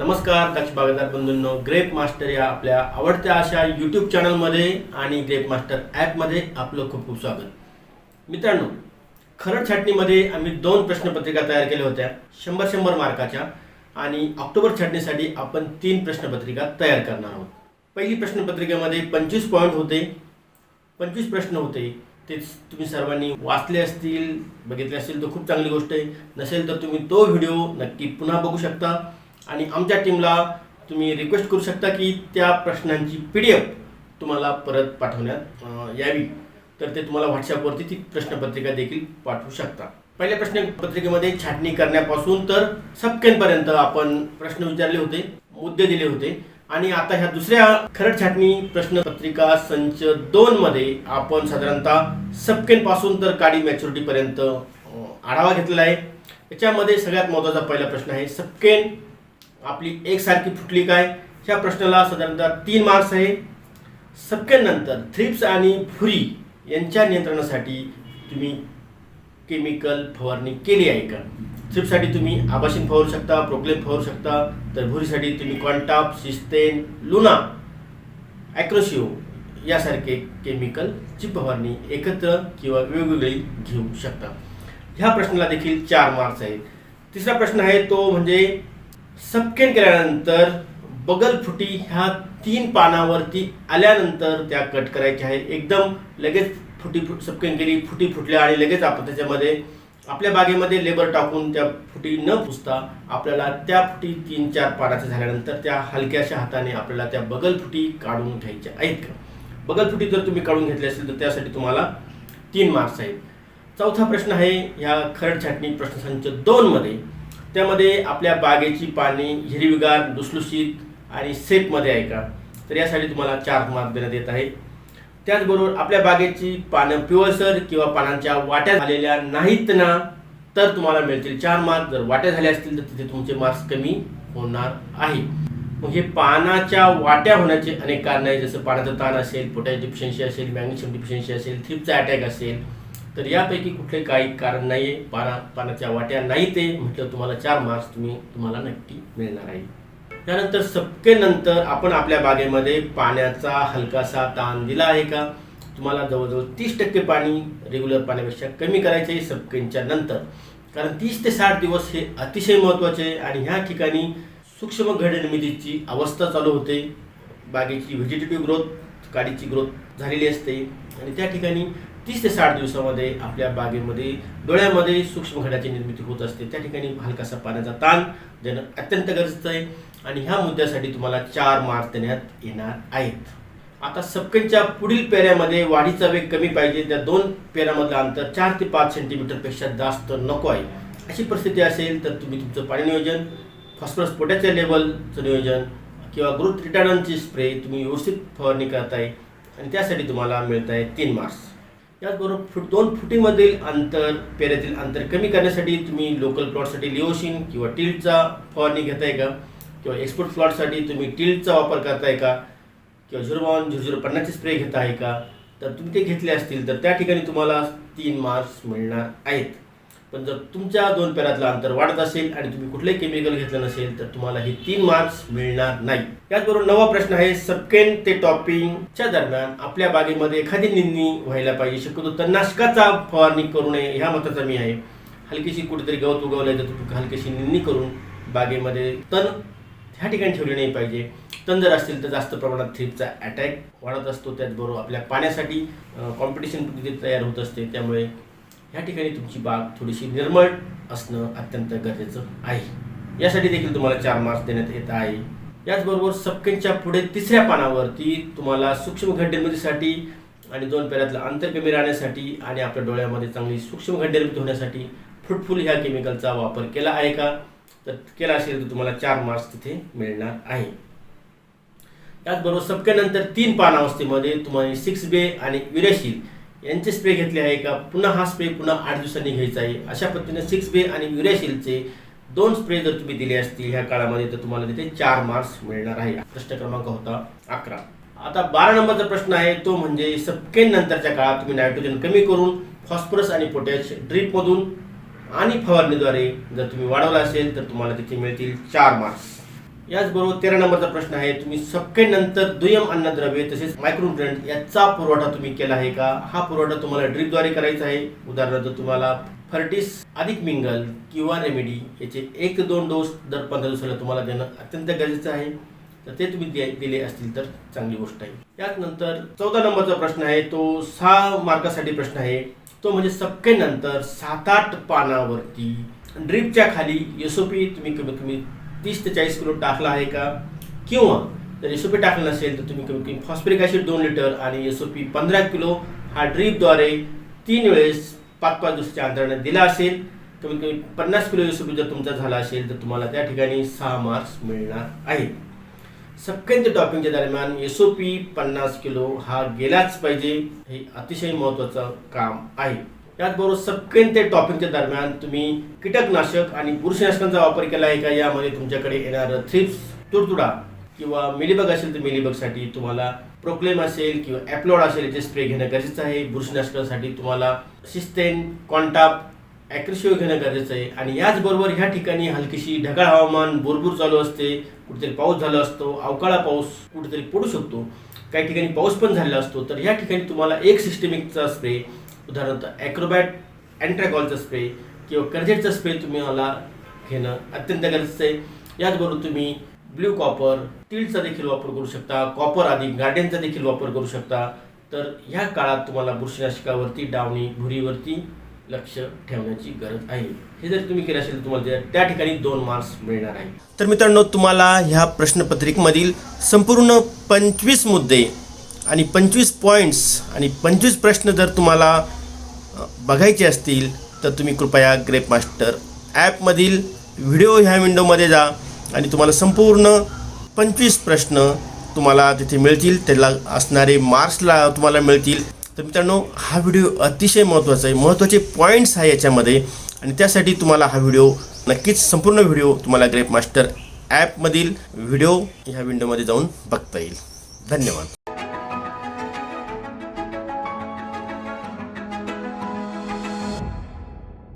नमस्कार दक्ष बागायतदार बंधूंनो. Grep master या आपल्या आवडत्या अशा यूट्यूब चॅनलमध्ये आणि ग्रेप मास्टर ॲपमध्ये आपलं खूप खूप स्वागत. मित्रांनो खरड छाटणीमध्ये आम्ही दोन प्रश्नपत्रिका तयार केल्या होत्या शंभर शंभर मार्काच्या आणि ऑक्टोबर छाटणीसाठी आपण तीन प्रश्नपत्रिका तयार करणार आहोत. पहिली प्रश्नपत्रिकेमध्ये पंचवीस पॉईंट होते. पंचवीस प्रश्न होते. ते तुम्ही सर्वांनी वाचले असतील बघितले असतील तर खूप चांगली गोष्ट आहे. नसेल तर तुम्ही तो व्हिडिओ नक्की पुन्हा बघू शकता. आणि आमच्या टीमला तुम्ही रिक्वेस्ट करू शकता की त्या प्रश्नांची पी डी एफ तुम्हाला परत पाठवण्यात यावी. तर ते तुम्हाला व्हॉट्सअपवरती ती प्रश्नपत्रिका देखील पाठवू शकता. पहिल्या प्रश्नपत्रिकेमध्ये छाटणी करण्यापासून तर सबकेनपर्यंत आपण प्रश्न विचारले होते मुद्दे दिले होते. आणि आता ह्या दुसऱ्या खरड छाटणी प्रश्नपत्रिका संच दोनमध्ये आपण साधारणतः सबकेनपासून तर काडी मॅच्युरिटीपर्यंत आढावा घेतलेला आहे. याच्यामध्ये सगळ्यात महत्त्वाचा पहिला प्रश्न आहे सबकेन आपली एकसारखी फुटली काय? ह्या प्रश्नाला साधारणतः तीन मार्क्स आहे. सबकेन नंतर थ्रिप्स आणि फुरी यांच्या नियंत्रणासाठी तुम्ही केमिकल फवारणी केली आहे का? थ्रिप्ससाठी तुम्ही आबाशिन फवारू शकता प्रोक्लेम फवारू शकता. तर भुरीसाठी तुम्ही कॉन्टाप सिस्टेन लुना ॲक्रोशिओ यासारखे केमिकलची फवारणी एकत्र किंवा वेगवेगळी घेऊ शकता. ह्या प्रश्नाला देखील चार मार्क्स आहेत. तिसरा प्रश्न आहे तो म्हणजे सबकेन केल्यानंतर बगलफुटी ह्या तीन पानावरती आल्यानंतर त्या कट करायच्या आहे एकदम लगेच फुटी फुट सबकेन केली फुटी फुटल्या आणि लगेच आपण त्याच्यामध्ये आपल्या बागेमध्ये लेबर टाकून त्या फुटी न पुसता आपल्याला त्या फुटी तीन चार पानाच्या झाल्यानंतर त्या हलक्याशा हाताने आपल्याला त्या बगल फुटी काढून घ्यायच्या आहेत का? बगल फुटी जर तुम्ही काढून घेतली असेल तर त्यासाठी तुम्हाला तीन मार्क्स आहेत. चौथा प्रश्न आहे ह्या खरड छाटणी प्रश्नसंच दोनमध्ये त्यामध्ये आपल्या बागेची पाणी हिरवीगार लुसलुशीत आणि सेफमध्ये आहे का? तर यासाठी तुम्हाला चार मार्क देण्यात येत आहे. त्याचबरोबर आपल्या बागेची पानं पिवळसर किंवा पानांच्या वाट्या झालेल्या नाहीत ना तर तुम्हाला मिळतील चार मार्क जर वाट्या झाल्या असतील तर तिथे तुमचे मार्क्स कमी होणार आहे. मग हे पानाच्या वाट्या होण्याचे अनेक कारण आहे जसं पाण्याचा ताण असेल पोटॅश डिफिशियन्सी असेल मॅग्नेशियम डिफिशियन्सी असेल थ्रिपचा अटॅक असेल तर यापैकी कुठले काही कारण नाही आहे पाना पानाच्या वाट्या नाही ते म्हटलं तुम्हाला चार मार्क्स तुम्ही तुम्हाला नक्की मिळणार आहे. त्यानंतर सबकेनंतर आपण आपल्या बागेमध्ये पाण्याचा हलकासा ताण दिला आहे का? तुम्हाला जवळजवळ तीस टक्के पाणी रेग्युलर पाण्यापेक्षा कमी करायचे आहे सबकेनच्या नंतर. कारण तीस ते साठ दिवस हे अतिशय महत्त्वाचे आहे आणि ह्या ठिकाणी सूक्ष्म घडनिर्मितीची अवस्था चालू होते. बागेची व्हेजिटेटिव्ह ग्रोथ काडीची ग्रोथ झालेली असते. आणि त्या ठिकाणी तीस ते साठ दिवसामध्ये आपल्या बागेमध्ये डोळ्यामध्ये सूक्ष्म घडाची निर्मिती होत असते. त्या ठिकाणी हलकासा पाण्याचा ताण देणं अत्यंत गरजेचं आहे. आणि ह्या मुद्द्यासाठी तुम्हाला चार मार्क देण्यात येणार आहेत. आता सबकेच्या पुढील पेऱ्यामध्ये वाढीचा वेग कमी पाहिजे. त्या दोन पेऱ्यामधलं अंतर चार ते पाच सेंटीमीटरपेक्षा जास्त नको आहे. अशी परिस्थिती असेल तर तुम्ही तुमचं पाणी नियोजन फॉस्फरस पोटॅच्या लेवलचं नियोजन किंवा ग्रुप रिटार्डनची स्प्रे तुम्ही व्यवस्थित फवारणी करताय. आणि त्यासाठी तुम्हाला मिळत आहे तीन मार्क्स याचबरोबर फुट दोन फुटीमधील अंतर पेऱ्यातील अंतर कमी करण्यासाठी तुम्ही लोकल प्लॉटसाठी लिओशिन किंवा टिल्टचा फवारणी घेताय का? किंवा एक्सपोर्ट प्लॉटसाठी तुम्ही टिल्टचा वापर करताय का? किंवा झिरो वन झिरो झिरो पन्नासचे स्प्रे घेत आहे का? तर तुम्ही ते घेतले असतील तर त्या ठिकाणी तुम्हाला तीन मार्क्स मिळणार आहेत. पण जर तुमच्या दोन पेरातलं अंतर वाढत असेल आणि तुम्ही कुठलंही केमिकल घेतलं नसेल तर तुम्हाला हे तीन मार्क्स मिळणार नाही. त्याचबरोबर नवा प्रश्न आहे सबकेन ते टॉपिंगच्या दरम्यान आपल्या बागेमध्ये एखादी निंदणी व्हायला पाहिजे शक्यतो तणनाशकाचा फवारणी करू नये ह्या मताचा मी आहे. हलकीशी कुठेतरी गवत उगवलं तर तुम्ही हलकीशी निंदणी करून बागेमध्ये तण ह्या ठिकाणी ठेवले नाही पाहिजे. तण जर असतील तर जास्त प्रमाणात थ्रीपचा अटॅक वाढत असतो. त्याचबरोबर आपल्या पाण्यासाठी कॉम्पिटिशन तयार होत असते. त्यामुळे ह्या ठिकाणी तुमची बाग थोडीशी निर्मळ असणं अत्यंत गरजेचं आहे. यासाठी देखील तुम्हाला चार मार्क्स देण्यात येत आहे. याचबरोबर सबकेनच्या पुढे तिसऱ्या पानावरती तुम्हाला सूक्ष्म घड आणि दोन पेऱ्यातलं अंतर कमी राहण्यासाठी आणि आपल्या डोळ्यामध्ये चांगली सूक्ष्म घड होण्यासाठी फ्रुटफुल ह्या केमिकलचा वापर केला आहे का? तर केला असेल तर तुम्हाला चार मार्क्स तिथे मिळणार आहे. त्याचबरोबर सबकेनंतर तीन पानावस्थेमध्ये तुम्हाला सिक्स बे आणि विरेशील यांचे स्प्रे घेतले आहे का? पुन्हा हा स्प्रे पुन्हा आठ दिवसांनी घ्यायचा आहे. अशा पद्धतीने सिक्स बे आणि युरेशिलचे दोन स्प्रे जर तुम्ही दिले असतील ह्या काळामध्ये तर तुम्हाला तिथे चार मार्क्स मिळणार आहे. प्रश्न क्रमांक होता अकरा. आता बारा नंबरचा प्रश्न आहे तो म्हणजे सबकेन नंतरच्या काळात तुम्ही नायट्रोजन कमी करून फॉस्फरस आणि पोटॅश ड्रीपमधून आणि फवारणीद्वारे जर तुम्ही वाढवला असेल तर तुम्हाला तिथे मिळतील चार मार्क्स याचबरोबर तेरा नंबरचा प्रश्न आहे तुम्ही सबके नंतर दुय्यम अन्नद्रव्ये तसेच मायक्रोन्युट्रंट याचा पुरवठा तुम्ही केला आहे का? हा पुरवठा तुम्हाला ड्रीपद्वारे करायचा आहे. उदाहरणार्थ तुम्हाला फर्टिस अधिक मिंगल किंवा रेमेडी याचे एक ते दोन डोस दर पंधरा दिवसाला तुम्हाला देणं अत्यंत गरजेचं आहे. तर ते तुम्ही दिले असतील तर चांगली गोष्ट आहे. यानंतर चौदा नंबरचा प्रश्न आहे तो सहा मार्कासाठी प्रश्न आहे. तो म्हणजे सबके नंतर सात आठ पानावरती ड्रीपच्या खाली एसओपी तुम्ही कमीत कमी तीस ते चाळीस किलो टाकला आहे का? किंवा जर एसओपी टाकलं नसेल तर तुम्ही कमी कमी फॉस्फरिक ॲसिड दोन लिटर आणि एसओपी पंधरा किलो हा ड्रीपद्वारे तीन वेळेस पाच पाच दिवसाच्या अंतराने दिला असेल कमीत कमी पन्नास किलो एसओपी जर तुमचा झाला असेल तर तुम्हाला त्या ठिकाणी सहा मार्क्स मिळणार आहे सगळ्यांच्या टॉपिंगच्या दरम्यान एस ओ पी पन्नास किलो हा गेलाच पाहिजे हे अतिशय महत्त्वाचं काम आहे. त्याचबरोबर सगळ्यांच्या टॉपिंगच्या दरम्यान तुम्ही कीटकनाशक आणि बुरशीनाशकांचा वापर केला आहे का? यामध्ये तुमच्याकडे येणारं थ्रिप्स तुडतुडा किंवा मिलीबग असेल तर मिलीबगसाठी तुम्हाला प्रोक्लेम असेल किंवा ॲप्लॉड असेल याचे स्प्रे घेणं गरजेचं आहे. बुरशीनाशकासाठी तुम्हाला सिस्टेन कॉन्टाप ॲक्रिशिओ घेणं गरजेचं आहे. आणि याचबरोबर ह्या ठिकाणी हलकीशी ढगाळ हवामान बुरबुर चालू असते. कुठेतरी पाऊस झाला असतो अवकाळा पाऊस कुठेतरी पडू शकतो. काही ठिकाणी पाऊस पण झालेला असतो. तर या ठिकाणी तुम्हाला एक सिस्टेमिकचा स्प्रे उदाहरणार्थ ॲक्रोबॅट अँट्रॅकॉलचा स्प्रे किंवा कर्जेटचा स्प्रे तुम्ही मला घेणं अत्यंत गरजेचं आहे. याचबरोबर तुम्ही ब्ल्यू कॉपर टीलचा देखील वापर करू शकता कॉपर आधी गार्डनचा देखील वापर करू शकता. तर ह्या काळात तुम्हाला बुरशीनाशकावरती डावणी भुरीवरती लक्ष ठेवण्याची गरज आहे. हे जर तुम्ही केलं असेल तर तुम्हाला त्या- ठिकाणी दोन मार्क्स मिळणार आहे तर मित्रांनो तुम्हाला ह्या प्रश्नपत्रिकेमधील संपूर्ण पंचवीस मुद्दे आणि पंचवीस पॉईंट्स आणि पंचवीस प्रश्न जर तुम्हाला बघायचे असतील तर तुम्ही कृपया ग्रेप मास्टर ॲपमधील व्हिडिओ ह्या विंडोमध्ये जा आणि तुम्हाला संपूर्ण पंचवीस प्रश्न तुम्हाला तिथे मिळतील. त्याला असणारे मार्क्सला तुम्हाला मिळतील. तर मित्रांनो हा व्हिडिओ अतिशय महत्त्वाचा आहे. महत्त्वाचे पॉईंट्स आहे याच्यामध्ये. आणि त्यासाठी तुम्हाला हा व्हिडिओ नक्कीच संपूर्ण व्हिडिओ तुम्हाला ग्रेप मास्टर ॲपमधील व्हिडिओ ह्या विंडोमध्ये जाऊन बघता येईल. धन्यवाद.